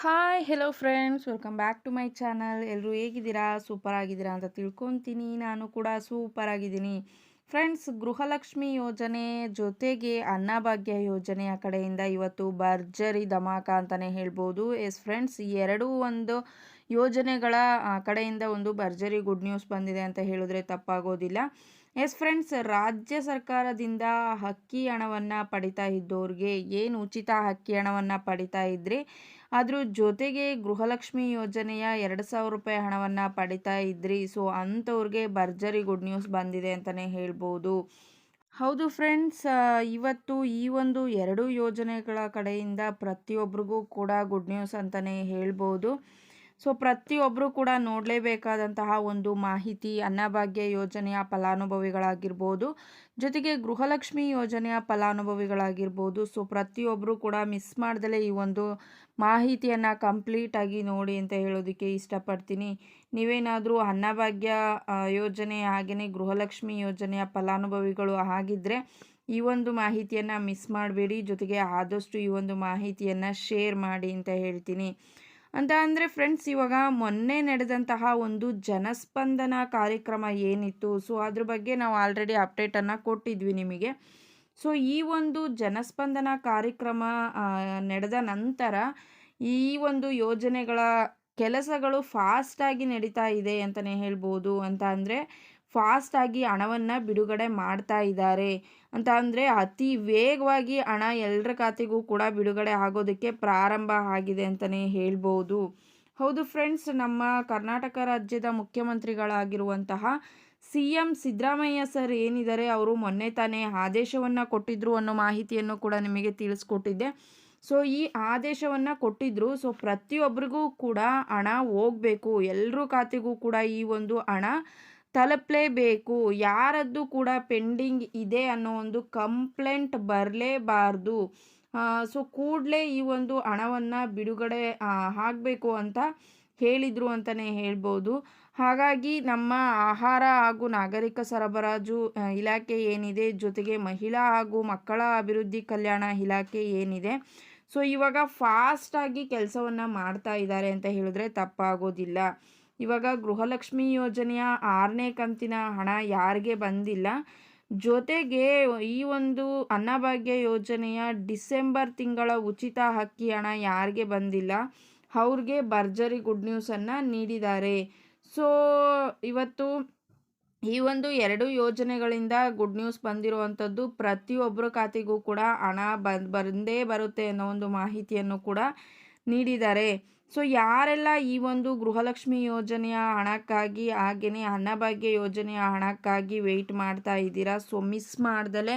Hi hello friends welcome back to my channel ಎಲ್ಲರೂ ಹೇಗಿದ್ದೀರಾ? Super ಆಗಿದ್ದೀರಾ ಅಂತ ತಿಳ್ಕೊತೀನಿ. ನಾನು ಕೂಡ ಸೂಪರ್ ಆಗಿದ್ದೀನಿ ಫ್ರೆಂಡ್ಸ್ ಗೃಹಲಕ್ಷ್ಮಿ ಯೋಜನೆ ಜೊತೆಗೆ ಅನ್ನಭಾಗ್ಯ ಯೋಜನೆಯ ಕಡೆಯಿಂದ ಇವತ್ತು ಭರ್ಜರಿ ಧಮಾಕ ಅಂತಲೇ ಹೇಳ್ಬೋದು. ಎಸ್ ಫ್ರೆಂಡ್ಸ್ ಎರಡೂ ಒಂದು ಯೋಜನೆಗಳ ಕಡೆಯಿಂದ ಒಂದು ಭರ್ಜರಿ ಗುಡ್ ನ್ಯೂಸ್ ಬಂದಿದೆ ಅಂತ ಹೇಳಿದ್ರೆ ತಪ್ಪಾಗೋದಿಲ್ಲ. ಎಸ್ ಫ್ರೆಂಡ್ಸ್ ರಾಜ್ಯ ಸರ್ಕಾರದಿಂದ ಹಕ್ಕಿ ಹಣವನ್ನು ಪಡಿತಾ ಇದ್ದವ್ರಿಗೆ ಏನು ಉಚಿತ ಹಕ್ಕಿ ಹಣವನ್ನು ಪಡಿತಾ ಇದ್ರಿ? ಅದ್ರ ಜೊತೆಗೆ ಗೃಹಲಕ್ಷ್ಮಿ ಯೋಜನೆಯ ಎರಡು ಸಾವಿರ ರೂಪಾಯಿ ಹಣವನ್ನು ಪಡಿತಾ ಇದ್ರಿ ಸೊ ಅಂಥವ್ರಿಗೆ ಭರ್ಜರಿ ಗುಡ್ ನ್ಯೂಸ್ ಬಂದಿದೆ ಅಂತಲೇ ಹೇಳ್ಬೋದು. ಹೌದು ಫ್ರೆಂಡ್ಸ್ ಇವತ್ತು ಈ ಒಂದು ಎರಡು ಯೋಜನೆಗಳ ಕಡೆಯಿಂದ ಪ್ರತಿಯೊಬ್ಬರಿಗೂ ಕೂಡ ಗುಡ್ ನ್ಯೂಸ್ ಅಂತಲೇ ಹೇಳ್ಬೋದು. ಸೊ ಪ್ರತಿಯೊಬ್ಬರು ಕೂಡ ನೋಡಲೇಬೇಕಾದಂತಹ ಒಂದು ಮಾಹಿತಿ, ಅನ್ನಭಾಗ್ಯ ಯೋಜನೆಯ ಫಲಾನುಭವಿಗಳಾಗಿರ್ಬೋದು, ಜೊತೆಗೆ ಗೃಹಲಕ್ಷ್ಮಿ ಯೋಜನೆಯ ಫಲಾನುಭವಿಗಳಾಗಿರ್ಬೋದು. ಸೊ ಪ್ರತಿಯೊಬ್ಬರು ಕೂಡ ಮಿಸ್ ಮಾಡ್ದಲೇ ಈ ಒಂದು ಮಾಹಿತಿಯನ್ನು ಕಂಪ್ಲೀಟಾಗಿ ನೋಡಿ ಅಂತ ಹೇಳೋದಕ್ಕೆ ಇಷ್ಟಪಡ್ತೀನಿ. ನೀವೇನಾದರೂ ಅನ್ನಭಾಗ್ಯ ಯೋಜನೆ ಹಾಗೆಯೇ ಗೃಹಲಕ್ಷ್ಮಿ ಯೋಜನೆಯ ಫಲಾನುಭವಿಗಳು ಆಗಿದ್ದರೆ ಈ ಒಂದು ಮಾಹಿತಿಯನ್ನು ಮಿಸ್ ಮಾಡಬೇಡಿ. ಜೊತೆಗೆ ಆದಷ್ಟು ಈ ಒಂದು ಮಾಹಿತಿಯನ್ನು ಶೇರ್ ಮಾಡಿ ಅಂತ ಹೇಳ್ತೀನಿ. ಅಂತ ಅಂದರೆ ಫ್ರೆಂಡ್ಸ್ ಇವಾಗ ಮೊನ್ನೆ ನಡೆದಂತಹ ಒಂದು ಜನಸ್ಪಂದನ ಕಾರ್ಯಕ್ರಮ ಏನಿತ್ತು ಸೊ ಅದ್ರ ಬಗ್ಗೆ ನಾವು ಆಲ್ರೆಡಿ ಅಪ್ಡೇಟನ್ನು ಕೊಟ್ಟಿದ್ವಿ ನಿಮಗೆ. ಸೊ ಈ ಒಂದು ಜನಸ್ಪಂದನ ಕಾರ್ಯಕ್ರಮ ನಡೆದ ನಂತರ ಈ ಒಂದು ಯೋಜನೆಗಳ ಕೆಲಸಗಳು ಫಾಸ್ಟಾಗಿ ನಡೀತಾ ಇದೆ ಅಂತಲೇ ಹೇಳ್ಬೋದು. ಅಂತ ಅಂದರೆ ಫಾಸ್ಟಾಗಿ ಹಣವನ್ನು ಬಿಡುಗಡೆ ಮಾಡ್ತಾ ಇದ್ದಾರೆ. ಅಂತ ಅಂದರೆ ಅತಿ ವೇಗವಾಗಿ ಹಣ ಎಲ್ಲರ ಖಾತೆಗೂ ಕೂಡ ಬಿಡುಗಡೆ ಆಗೋದಕ್ಕೆ ಪ್ರಾರಂಭ ಆಗಿದೆ ಅಂತಲೇ ಹೇಳ್ಬೋದು. ಹೌದು ಫ್ರೆಂಡ್ಸ್ ನಮ್ಮ ಕರ್ನಾಟಕ ರಾಜ್ಯದ ಮುಖ್ಯಮಂತ್ರಿಗಳಾಗಿರುವಂತಹ ಸಿ ಎಂ ಸಿದ್ದರಾಮಯ್ಯ ಸರ್ ಏನಿದ್ದಾರೆ, ಅವರು ಮೊನ್ನೆ ತಾನೇ ಆದೇಶವನ್ನು ಕೊಟ್ಟಿದ್ರು ಅನ್ನೋ ಮಾಹಿತಿಯನ್ನು ಕೂಡ ನಿಮಗೆ ತಿಳಿಸ್ಕೊಟ್ಟಿದ್ದೆ. ಸೊ ಈ ಆದೇಶವನ್ನು ಕೊಟ್ಟಿದ್ರು ಸೊ ಪ್ರತಿಯೊಬ್ಬರಿಗೂ ಕೂಡ ಹಣ ಹೋಗಬೇಕು. ಎಲ್ಲರೂ ಖಾತೆಗೂ ಕೂಡ ಈ ಒಂದು ಹಣ ತಲುಪಲೇಬೇಕು. ಯಾರದ್ದು ಕೂಡ ಪೆಂಡಿಂಗ್ ಇದೆ ಅನ್ನೋ ಒಂದು ಕಂಪ್ಲೇಂಟ್ ಬರಲೇಬಾರ್ದು. ಸೊ ಕೂಡಲೇ ಈ ಒಂದು ಹಣವನ್ನು ಬಿಡುಗಡೆ ಆಗಬೇಕು ಅಂತ ಹೇಳಿದರು ಅಂತಲೇ ಹೇಳ್ಬೋದು. ಹಾಗಾಗಿ ನಮ್ಮ ಆಹಾರ ಹಾಗೂ ನಾಗರಿಕ ಸರಬರಾಜು ಇಲಾಖೆ ಏನಿದೆ, ಜೊತೆಗೆ ಮಹಿಳಾ ಹಾಗೂ ಮಕ್ಕಳ ಅಭಿವೃದ್ಧಿ ಕಲ್ಯಾಣ ಇಲಾಖೆ ಏನಿದೆ. ಸೊ ಇವಾಗ ಫಾಸ್ಟಾಗಿ ಕೆಲಸವನ್ನು ಮಾಡ್ತಾ ಇದ್ದಾರೆ ಅಂತ ಹೇಳಿದ್ರೆ ತಪ್ಪಾಗೋದಿಲ್ಲ. ಇವಾಗ ಗೃಹಲಕ್ಷ್ಮಿ ಯೋಜನೆಯ ಆರನೇ ಕಂತಿನ ಹಣ ಯಾರಿಗೆ ಬಂದಿಲ್ಲ. ಜೊತೆಗೆ ಈ ಒಂದು ಅನ್ನಭಾಗ್ಯ ಯೋಜನೆಯ ಡಿಸೆಂಬರ್ ತಿಂಗಳ ಉಚಿತ ಹಕ್ಕಿ ಹಣ ಯಾರಿಗೆ ಬಂದಿಲ್ಲ, ಅವ್ರಿಗೆ ಭರ್ಜರಿ ಗುಡ್ ನ್ಯೂಸನ್ನು ನೀಡಿದ್ದಾರೆ. ಸೊ, ಇವತ್ತು ಈ ಒಂದು ಎರಡು ಯೋಜನೆಗಳಿಂದ ಗುಡ್ ನ್ಯೂಸ್ ಬಂದಿರುವಂಥದ್ದು ಪ್ರತಿಯೊಬ್ಬರ ಖಾತೆಗೂ ಕೂಡ ಹಣ ಬಂದ್ ಬರುತ್ತೆ ಅನ್ನೋ ಒಂದು ಮಾಹಿತಿಯನ್ನು ಕೂಡ ನೀಡಿದ್ದಾರೆ. ಸೊ ಯಾರೆಲ್ಲ ಈ ಒಂದು ಗೃಹಲಕ್ಷ್ಮಿ ಯೋಜನೆಯ ಹಣಕ್ಕಾಗಿ ಹಾಗೆಯೇ ಅನ್ನಭಾಗ್ಯ ಯೋಜನೆಯ ಹಣಕ್ಕಾಗಿ ವೆಯ್ಟ್ ಮಾಡ್ತಾ ಇದ್ದೀರಾ? ಸೊ ಮಿಸ್ ಮಾಡ್ದಲೆ,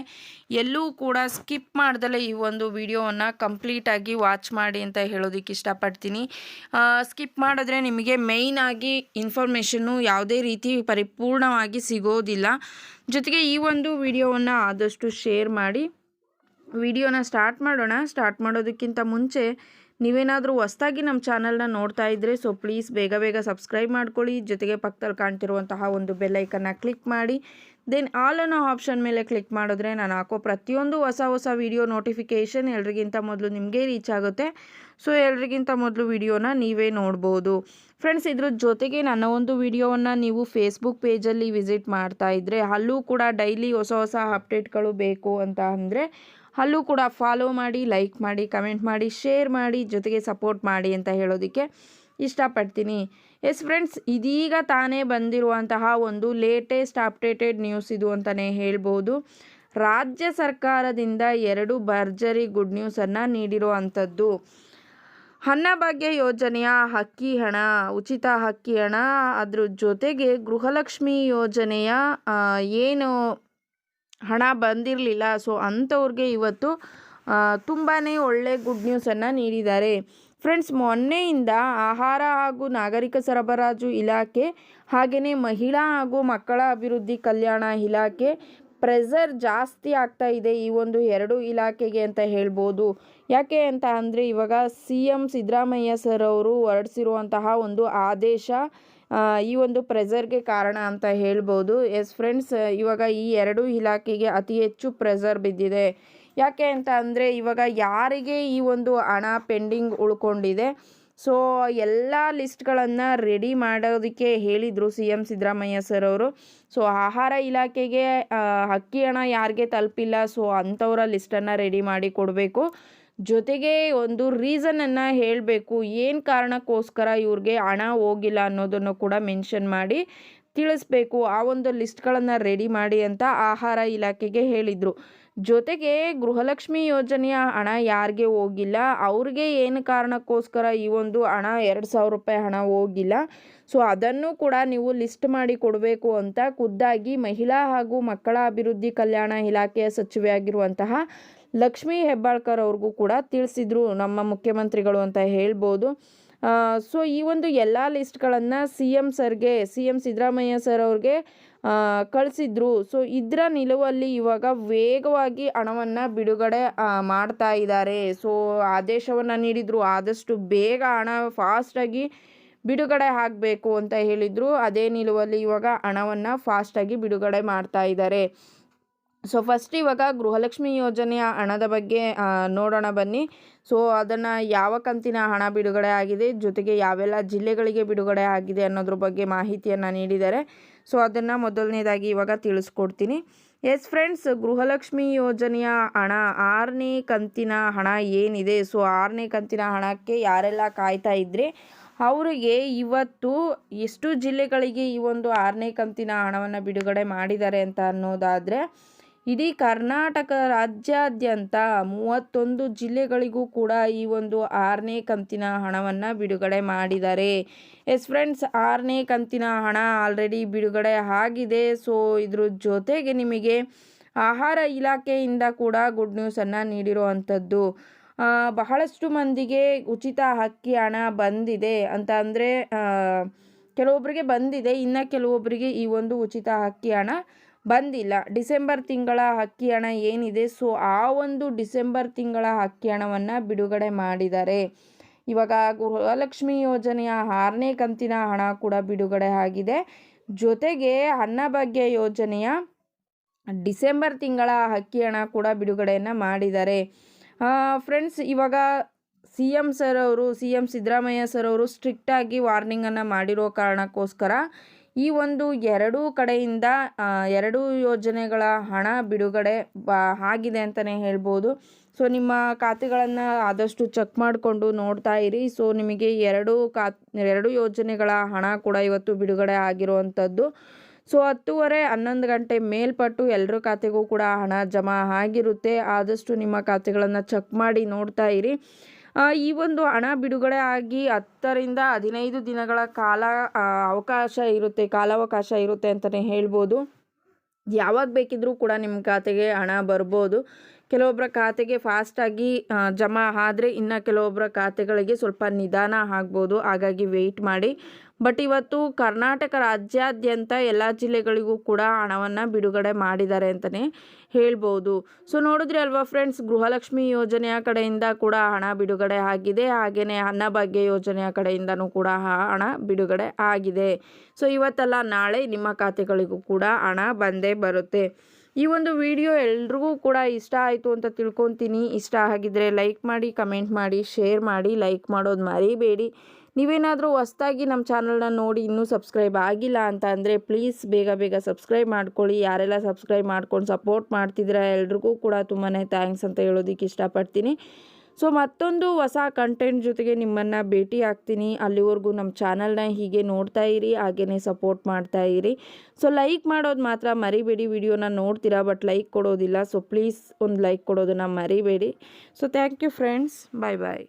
ಎಲ್ಲೂ ಕೂಡ ಸ್ಕಿಪ್ ಮಾಡ್ದಲೆ ಈ ಒಂದು ವಿಡಿಯೋವನ್ನು ಕಂಪ್ಲೀಟಾಗಿ ವಾಚ್ ಮಾಡಿ ಅಂತ ಹೇಳೋದಕ್ಕೆ ಇಷ್ಟಪಡ್ತೀನಿ. ಸ್ಕಿಪ್ ಮಾಡಿದ್ರೆ ನಿಮಗೆ ಮೇಯ್ನ್ ಆಗಿ ಇನ್ಫಾರ್ಮೇಷನ್ನು ಯಾವುದೇ ರೀತಿ ಪರಿಪೂರ್ಣವಾಗಿ ಸಿಗೋದಿಲ್ಲ. ಜೊತೆಗೆ ಈ ಒಂದು ವಿಡಿಯೋವನ್ನು ಆದಷ್ಟು ಶೇರ್ ಮಾಡಿ. ವಿಡಿಯೋನ ಸ್ಟಾರ್ಟ್ ಮಾಡೋಣ. ಸ್ಟಾರ್ಟ್ ಮಾಡೋದಕ್ಕಿಂತ ಮುಂಚೆ ನೀವೇನಾದರೂ ಹೊಸ್ದಾಗಿ ನಮ್ಮ ಚಾನಲ್ನ ನೋಡ್ತಾ ಇದ್ದರೆ ಸೊ ಪ್ಲೀಸ್ ಬೇಗ ಬೇಗ ಸಬ್ಸ್ಕ್ರೈಬ್ ಮಾಡ್ಕೊಳ್ಳಿ. ಜೊತೆಗೆ ಪಕ್ಕದಲ್ಲಿ ಕಾಣ್ತಿರುವಂತಹ ಒಂದು ಬೆಲ್ಲೈಕನ್ನ ಕ್ಲಿಕ್ ಮಾಡಿ. ದೆನ್ ಆಲ್ ಅನ್ನೋ ಆಪ್ಷನ್ ಮೇಲೆ ಕ್ಲಿಕ್ ಮಾಡಿದ್ರೆ ನಾನು ಹಾಕೋ ಪ್ರತಿಯೊಂದು ಹೊಸ ಹೊಸ ವಿಡಿಯೋ ನೋಟಿಫಿಕೇಷನ್ ಎಲ್ರಿಗಿಂತ ಮೊದಲು ನಿಮಗೆ ರೀಚ್ ಆಗುತ್ತೆ. ಸೊ ಎಲ್ರಿಗಿಂತ ಮೊದಲು ವಿಡಿಯೋನ ನೀವೇ ನೋಡ್ಬೋದು. ಫ್ರೆಂಡ್ಸ್ ಇದ್ರ ಜೊತೆಗೆ ನನ್ನ ಒಂದು ವಿಡಿಯೋವನ್ನು ನೀವು ಫೇಸ್ಬುಕ್ ಪೇಜಲ್ಲಿ ವಿಸಿಟ್ ಮಾಡ್ತಾ ಇದ್ದರೆ ಅಲ್ಲೂ ಕೂಡ ಡೈಲಿ ಹೊಸ ಹೊಸ ಅಪ್ಡೇಟ್ಗಳು ಬೇಕು ಅಂತ ಅಂದರೆ ಅಲ್ಲೂ ಕೂಡ ಫಾಲೋ ಮಾಡಿ ಲೈಕ್ ಮಾಡಿ ಕಮೆಂಟ್ ಮಾಡಿ ಶೇರ್ ಮಾಡಿ, ಜೊತೆಗೆ ಸಪೋರ್ಟ್ ಮಾಡಿ ಅಂತ ಹೇಳೋದಕ್ಕೆ ಇಷ್ಟಪಡ್ತೀನಿ. ಎಸ್ ಫ್ರೆಂಡ್ಸ್ ಇದೀಗ ತಾನೇ ಬಂದಿರುವಂತಹ ಒಂದು ಲೇಟೆಸ್ಟ್ ಅಪ್ಡೇಟೆಡ್ ನ್ಯೂಸ್ ಇದು ಅಂತಲೇ ಹೇಳ್ಬೋದು. ರಾಜ್ಯ ಸರ್ಕಾರದಿಂದ ಎರಡು ಭರ್ಜರಿ ಗುಡ್ ನ್ಯೂಸನ್ನು ನೀಡಿರುವಂಥದ್ದು. ಅನ್ನಭಾಗ್ಯ ಯೋಜನೆಯ ಹಕ್ಕಿ ಹಣ, ಉಚಿತ ಹಕ್ಕಿ ಹಣ, ಅದ್ರ ಜೊತೆಗೆ ಗೃಹಲಕ್ಷ್ಮಿ ಯೋಜನೆಯ ಏನು ಹಣ ಬಂದಿರಲಿಲ್ಲ. ಸೊ ಅಂಥವ್ರಿಗೆ ಇವತ್ತು ತುಂಬಾ ಒಳ್ಳೆ ಗುಡ್ ನ್ಯೂಸನ್ನು ನೀಡಿದ್ದಾರೆ. ಫ್ರೆಂಡ್ಸ್ ಮೊನ್ನೆಯಿಂದ ಆಹಾರ ಹಾಗೂ ನಾಗರಿಕ ಸರಬರಾಜು ಇಲಾಖೆ ಹಾಗೆಯೇ ಮಹಿಳಾ ಹಾಗೂ ಮಕ್ಕಳ ಅಭಿವೃದ್ಧಿ ಕಲ್ಯಾಣ ಇಲಾಖೆ ಪ್ರೆಸರ್ ಜಾಸ್ತಿ ಆಗ್ತಾ ಇದೆ ಈ ಒಂದು ಎರಡು ಇಲಾಖೆಗೆ ಅಂತ ಹೇಳ್ಬೋದು. ಯಾಕೆ ಅಂತ ಅಂದರೆ ಇವಾಗ ಸಿ ಎಂ ಸಿದ್ದರಾಮಯ್ಯ ಸರ್ ಅವರು ಹೊರಡಿಸಿರುವಂತಹ ಒಂದು ಆದೇಶ ಈ ಒಂದು ಪ್ರೆಸರ್ಗೆ ಕಾರಣ ಅಂತ ಹೇಳ್ಬೋದು. ಎಸ್ ಫ್ರೆಂಡ್ಸ್ ಇವಾಗ ಈ ಎರಡು ಇಲಾಖೆಗೆ ಅತಿ ಹೆಚ್ಚು ಪ್ರೆಸರ್ ಬಿದ್ದಿದೆ. ಯಾಕೆ ಅಂತ ಅಂದರೆ, ಇವಾಗ ಯಾರಿಗೆ ಈ ಒಂದು ಹಣ ಪೆಂಡಿಂಗ್ ಉಳ್ಕೊಂಡಿದೆ? ಸೊ ಎಲ್ಲ ಲಿಸ್ಟ್ಗಳನ್ನು ರೆಡಿ ಮಾಡೋದಕ್ಕೆ ಹೇಳಿದರು ಸಿ ಎಂ ಸಿದ್ದರಾಮಯ್ಯ ಸರ್ ಅವರು. ಸೊ ಆಹಾರ ಇಲಾಖೆಗೆ ಅಕ್ಕಿ ಹಣ ಯಾರಿಗೆ ತಲುಪಿಲ್ಲ? ಸೊ ಅಂಥವರ ಲಿಸ್ಟನ್ನು ರೆಡಿ ಮಾಡಿ ಕೊಡಬೇಕು. ಜೊತೆಗೆ ಒಂದು ರೀಸನನ್ನು ಹೇಳಬೇಕು. ಏನು ಕಾರಣಕ್ಕೋಸ್ಕರ ಇವ್ರಿಗೆ ಹಣ ಹೋಗಿಲ್ಲ ಅನ್ನೋದನ್ನು ಕೂಡ ಮೆನ್ಷನ್ ಮಾಡಿ ತಿಳಿಸ್ಬೇಕು. ಆ ಒಂದು ಲಿಸ್ಟ್ಗಳನ್ನು ರೆಡಿ ಮಾಡಿ ಅಂತ ಆಹಾರ ಇಲಾಖೆಗೆ ಹೇಳಿದರು. ಜೊತೆಗೆ ಗೃಹಲಕ್ಷ್ಮಿ ಯೋಜನೆಯ ಹಣ ಯಾರಿಗೆ ಹೋಗಿಲ್ಲ? ಅವ್ರಿಗೆ ಏನು ಕಾರಣಕ್ಕೋಸ್ಕರ ಈ ಒಂದು ಹಣ ಎರಡು ಸಾವಿರ ರೂಪಾಯಿ ಹಣ ಹೋಗಿಲ್ಲ? ಸೊ ಅದನ್ನು ಕೂಡ ನೀವು ಲಿಸ್ಟ್ ಮಾಡಿ ಕೊಡಬೇಕು ಅಂತ ಖುದ್ದಾಗಿ ಮಹಿಳಾ ಹಾಗೂ ಮಕ್ಕಳ ಅಭಿವೃದ್ಧಿ ಕಲ್ಯಾಣ ಇಲಾಖೆಯ ಸಚಿವೆಯಾಗಿರುವಂತಹ ಲಕ್ಷ್ಮೀ ಹೆಬ್ಬಾಳ್ಕರ್ ಅವ್ರಿಗೂ ಕೂಡ ತಿಳಿಸಿದ್ರು ನಮ್ಮ ಮುಖ್ಯಮಂತ್ರಿಗಳು ಅಂತ ಹೇಳ್ಬೋದು. ಸೊ ಈ ಒಂದು ಎಲ್ಲ ಲಿಸ್ಟ್ಗಳನ್ನು ಸಿ ಎಂ ಸರ್ಗೆ, ಸಿ ಎಂ ಸಿದ್ದರಾಮಯ್ಯ ಸರ್ ಅವ್ರಿಗೆ ಕಳಿಸಿದ್ರು. ಸೊ ಇದರ ನಿಲುವಲ್ಲಿ ಇವಾಗ ವೇಗವಾಗಿ ಹಣವನ್ನು ಬಿಡುಗಡೆ ಮಾಡ್ತಾ ಇದ್ದಾರೆ. ಸೊ ಆದೇಶವನ್ನು ನೀಡಿದರು. ಆದಷ್ಟು ಬೇಗ ಹಣ ಫಾಸ್ಟಾಗಿ ಬಿಡುಗಡೆ ಆಗಬೇಕು ಅಂತ ಹೇಳಿದರು. ಅದೇ ನಿಲುವಲ್ಲಿ ಇವಾಗ ಹಣವನ್ನು ಫಾಸ್ಟಾಗಿ ಬಿಡುಗಡೆ ಮಾಡ್ತಾ ಇದ್ದಾರೆ. ಸೊ ಫಸ್ಟ್ ಇವಾಗ ಗೃಹಲಕ್ಷ್ಮಿ ಯೋಜನೆಯ ಹಣದ ಬಗ್ಗೆ ನೋಡೋಣ ಬನ್ನಿ. ಸೊ ಅದನ್ನು ಯಾವ ಕಂತಿನ ಹಣ ಬಿಡುಗಡೆ ಆಗಿದೆ, ಜೊತೆಗೆ ಯಾವೆಲ್ಲ ಜಿಲ್ಲೆಗಳಿಗೆ ಬಿಡುಗಡೆ ಆಗಿದೆ ಅನ್ನೋದ್ರ ಬಗ್ಗೆ ಮಾಹಿತಿಯನ್ನು ನೀಡಿದ್ದಾರೆ. ಸೊ ಅದನ್ನು ಮೊದಲನೇದಾಗಿ ಇವಾಗ ತಿಳಿಸ್ಕೊಡ್ತೀನಿ. ಎಸ್ ಫ್ರೆಂಡ್ಸ್ ಗೃಹಲಕ್ಷ್ಮಿ ಯೋಜನೆಯ ಹಣ, ಆರನೇ ಕಂತಿನ ಹಣ ಏನಿದೆ? ಸೊ ಆರನೇ ಕಂತಿನ ಹಣಕ್ಕೆ ಯಾರೆಲ್ಲ ಕಾಯ್ತಾ ಇದ್ರಿ? ಅವರಿಗೆ ಇವತ್ತು ಎಷ್ಟು ಜಿಲ್ಲೆಗಳಿಗೆ ಈ ಒಂದು ಆರನೇ ಕಂತಿನ ಹಣವನ್ನು ಬಿಡುಗಡೆ ಮಾಡಿದ್ದಾರೆ ಅಂತ ಅನ್ನೋದಾದರೆ ಇಡೀ ಕರ್ನಾಟಕ ರಾಜ್ಯಾದ್ಯಂತ ಮೂವತ್ತೊಂದು ಜಿಲ್ಲೆಗಳಿಗೂ ಕೂಡ ಈ ಒಂದು ಆರನೇ ಕಂತಿನ ಹಣವನ್ನು ಬಿಡುಗಡೆ ಮಾಡಿದ್ದಾರೆ. ಎಸ್ ಫ್ರೆಂಡ್ಸ್, ಆರನೇ ಕಂತಿನ ಹಣ ಆಲ್ರೆಡಿ ಬಿಡುಗಡೆ ಆಗಿದೆ. ಸೊ, ಇದ್ರ ಜೊತೆಗೆ ನಿಮಗೆ ಆಹಾರ ಇಲಾಖೆಯಿಂದ ಕೂಡ ಗುಡ್ ನ್ಯೂಸನ್ನು ನೀಡಿರುವಂಥದ್ದು ಬಹಳಷ್ಟು ಮಂದಿಗೆ ಉಚಿತ ಅಕ್ಕಿ ಹಣ ಬಂದಿದೆ ಅಂತ ಅಂದರೆ ಕೆಲವೊಬ್ಬರಿಗೆ ಬಂದಿದೆ. ಇನ್ನು ಕೆಲವೊಬ್ಬರಿಗೆ ಈ ಒಂದು ಉಚಿತ ಅಕ್ಕಿ ಹಣ ಬಂದಿಲ್ಲ. ಡಿಸೆಂಬರ್ ತಿಂಗಳ ಅಕ್ಕಿ ಹಣ ಏನಿದೆ? ಸೊ, ಆ ಒಂದು ಡಿಸೆಂಬರ್ ತಿಂಗಳ ಅಕ್ಕಿ ಹಣವನ್ನು ಬಿಡುಗಡೆ ಮಾಡಿದ್ದಾರೆ ಇವಾಗ ಗೃಹಲಕ್ಷ್ಮಿ ಯೋಜನೆಯ ಆರನೇ ಕಂತಿನ ಹಣ ಕೂಡ ಬಿಡುಗಡೆ ಆಗಿದೆ. ಜೊತೆಗೆ ಅನ್ನಭಾಗ್ಯ ಯೋಜನೆಯ ಡಿಸೆಂಬರ್ ತಿಂಗಳ ಅಕ್ಕಿ ಹಣ ಕೂಡ ಬಿಡುಗಡೆಯನ್ನು ಮಾಡಿದ್ದಾರೆ ಫ್ರೆಂಡ್ಸ್, ಇವಾಗ ಸಿ ಎಂ ಸರ್ ಅವರು, ಸಿ ಎಂ ಸಿದ್ದರಾಮಯ್ಯ ಸರ್ ಅವರು ಸ್ಟ್ರಿಕ್ಟಾಗಿ ವಾರ್ನಿಂಗನ್ನು ಮಾಡಿರೋ ಕಾರಣಕ್ಕೋಸ್ಕರ ಈ ಒಂದು ಎರಡೂ ಕಡೆಯಿಂದ ಎರಡೂ ಯೋಜನೆಗಳ ಹಣ ಬಿಡುಗಡೆ ಆಗಿದೆ ಅಂತಲೇ ಹೇಳ್ಬೋದು. ಸೊ, ನಿಮ್ಮ ಖಾತೆಗಳನ್ನು ಆದಷ್ಟು ಚೆಕ್ ಮಾಡಿಕೊಂಡು ನೋಡ್ತಾ ಇರಿ. ಸೊ, ನಿಮಗೆ ಎರಡು ಖಾ, ಎರಡು ಯೋಜನೆಗಳ ಹಣ ಕೂಡ ಇವತ್ತು ಬಿಡುಗಡೆ ಆಗಿರುವಂಥದ್ದು. ಸೊ, ಹತ್ತುವರೆ ಹನ್ನೊಂದು ಗಂಟೆ ಮೇಲ್ಪಟ್ಟು ಎಲ್ಲರ ಖಾತೆಗೂ ಕೂಡ ಹಣ ಜಮಾ ಆಗಿರುತ್ತೆ. ಆದಷ್ಟು ನಿಮ್ಮ ಖಾತೆಗಳನ್ನು ಚೆಕ್ ಮಾಡಿ ನೋಡ್ತಾ ಇರಿ. ಈ ಒಂದು ಹಣ ಬಿಡುಗಡೆ ಆಗಿ ಹತ್ತರಿಂದ ಹದಿನೈದು ದಿನಗಳ ಕಾಲ ಅವಕಾಶ ಇರುತ್ತೆ, ಕಾಲಾವಕಾಶ ಇರುತ್ತೆ ಅಂತಲೇ ಹೇಳ್ಬೋದು. ಯಾವಾಗ ಬೇಕಿದ್ದರೂ ಕೂಡ ನಿಮ್ಮ ಖಾತೆಗೆ ಹಣ ಬರ್ಬೋದು. ಕೆಲವೊಬ್ಬರ ಖಾತೆಗೆ ಫಾಸ್ಟಾಗಿ ಜಮಾ ಆದರೆ ಇನ್ನು ಕೆಲವೊಬ್ಬರ ಖಾತೆಗಳಿಗೆ ಸ್ವಲ್ಪ ನಿಧಾನ ಆಗ್ಬೋದು. ಹಾಗಾಗಿ ವೆಯ್ಟ್ ಮಾಡಿ. ಬಟ್ ಇವತ್ತು ಕರ್ನಾಟಕ ರಾಜ್ಯಾದ್ಯಂತ ಎಲ್ಲ ಜಿಲ್ಲೆಗಳಿಗೂ ಕೂಡ ಹಣವನ್ನು ಬಿಡುಗಡೆ ಮಾಡಿದ್ದಾರೆ ಅಂತಲೇ ಹೇಳ್ಬೋದು. ಸೊ ನೋಡಿದ್ರೆ ಅಲ್ವಾ ಫ್ರೆಂಡ್ಸ್ ಗೃಹಲಕ್ಷ್ಮಿ ಯೋಜನೆಯ ಕಡೆಯಿಂದ ಕೂಡ ಹಣ ಬಿಡುಗಡೆ ಆಗಿದೆ. ಹಾಗೆಯೇ ಅನ್ನಭಾಗ್ಯ ಯೋಜನೆಯ ಕಡೆಯಿಂದನೂ ಕೂಡ ಹಣ ಬಿಡುಗಡೆ ಆಗಿದೆ. ಸೊ ಇವತ್ತಲ್ಲ ನಾಳೆ ನಿಮ್ಮ ಖಾತೆಗಳಿಗೂ ಕೂಡ ಹಣ ಬಂದೇ ಬರುತ್ತೆ. ಈ ಒಂದು ವಿಡಿಯೋ ಎಲ್ರಿಗೂ ಕೂಡ ಇಷ್ಟ ಆಯಿತು ಅಂತ ತಿಳ್ಕೊತೀನಿ. ಇಷ್ಟ ಆಗಿದ್ರೆ ಲೈಕ್ ಮಾಡಿ, ಕಮೆಂಟ್ ಮಾಡಿ, ಶೇರ್ ಮಾಡಿ, ಲೈಕ್ ಮಾಡೋದು ಮರಿಬೇಡಿ. ನೀವೇನಾದರೂ ಹೊಸ್ದಾಗಿ ನಮ್ಮ ಚಾನಲ್ನ ನೋಡಿ ಇನ್ನೂ ಸಬ್ಸ್ಕ್ರೈಬ್ ಆಗಿಲ್ಲ ಅಂತ ಅಂದರೆ ಪ್ಲೀಸ್ ಬೇಗ ಬೇಗ ಸಬ್ಸ್ಕ್ರೈಬ್ ಮಾಡ್ಕೊಳ್ಳಿ. ಯಾರೆಲ್ಲ ಸಬ್ಸ್ಕ್ರೈಬ್ ಮಾಡ್ಕೊಂಡು ಸಪೋರ್ಟ್ ಮಾಡ್ತಿದ್ದೀರಾ ಎಲ್ರಿಗೂ ಕೂಡ ತುಂಬಾ ಥ್ಯಾಂಕ್ಸ್ ಅಂತ ಹೇಳೋದಕ್ಕೆ ಇಷ್ಟಪಡ್ತೀನಿ. ಸೊ ಮತ್ತೊಂದು ಹೊಸ ಕಂಟೆಂಟ್ ಜೊತೆಗೆ ನಿಮ್ಮನ್ನು ಭೇಟಿ ಆಗ್ತೀನಿ. ಅಲ್ಲಿವರೆಗೂ ನಮ್ಮ ಚಾನಲ್ನ ಹೀಗೆ ನೋಡ್ತಾ ಇರಿ ಹಾಗೆಯೇ ಸಪೋರ್ಟ್ ಮಾಡ್ತಾ ಇರಿ. ಸೊ ಲೈಕ್ ಮಾಡೋದು ಮಾತ್ರ ಮರಿಬೇಡಿ. ವಿಡಿಯೋನ ನೋಡ್ತೀರಾ ಬಟ್ ಲೈಕ್ ಕೊಡೋದಿಲ್ಲ. ಸೊ ಪ್ಲೀಸ್ ಒಂದು ಲೈಕ್ ಕೊಡೋದನ್ನು ಮರಿಬೇಡಿ. So thank you friends bye bye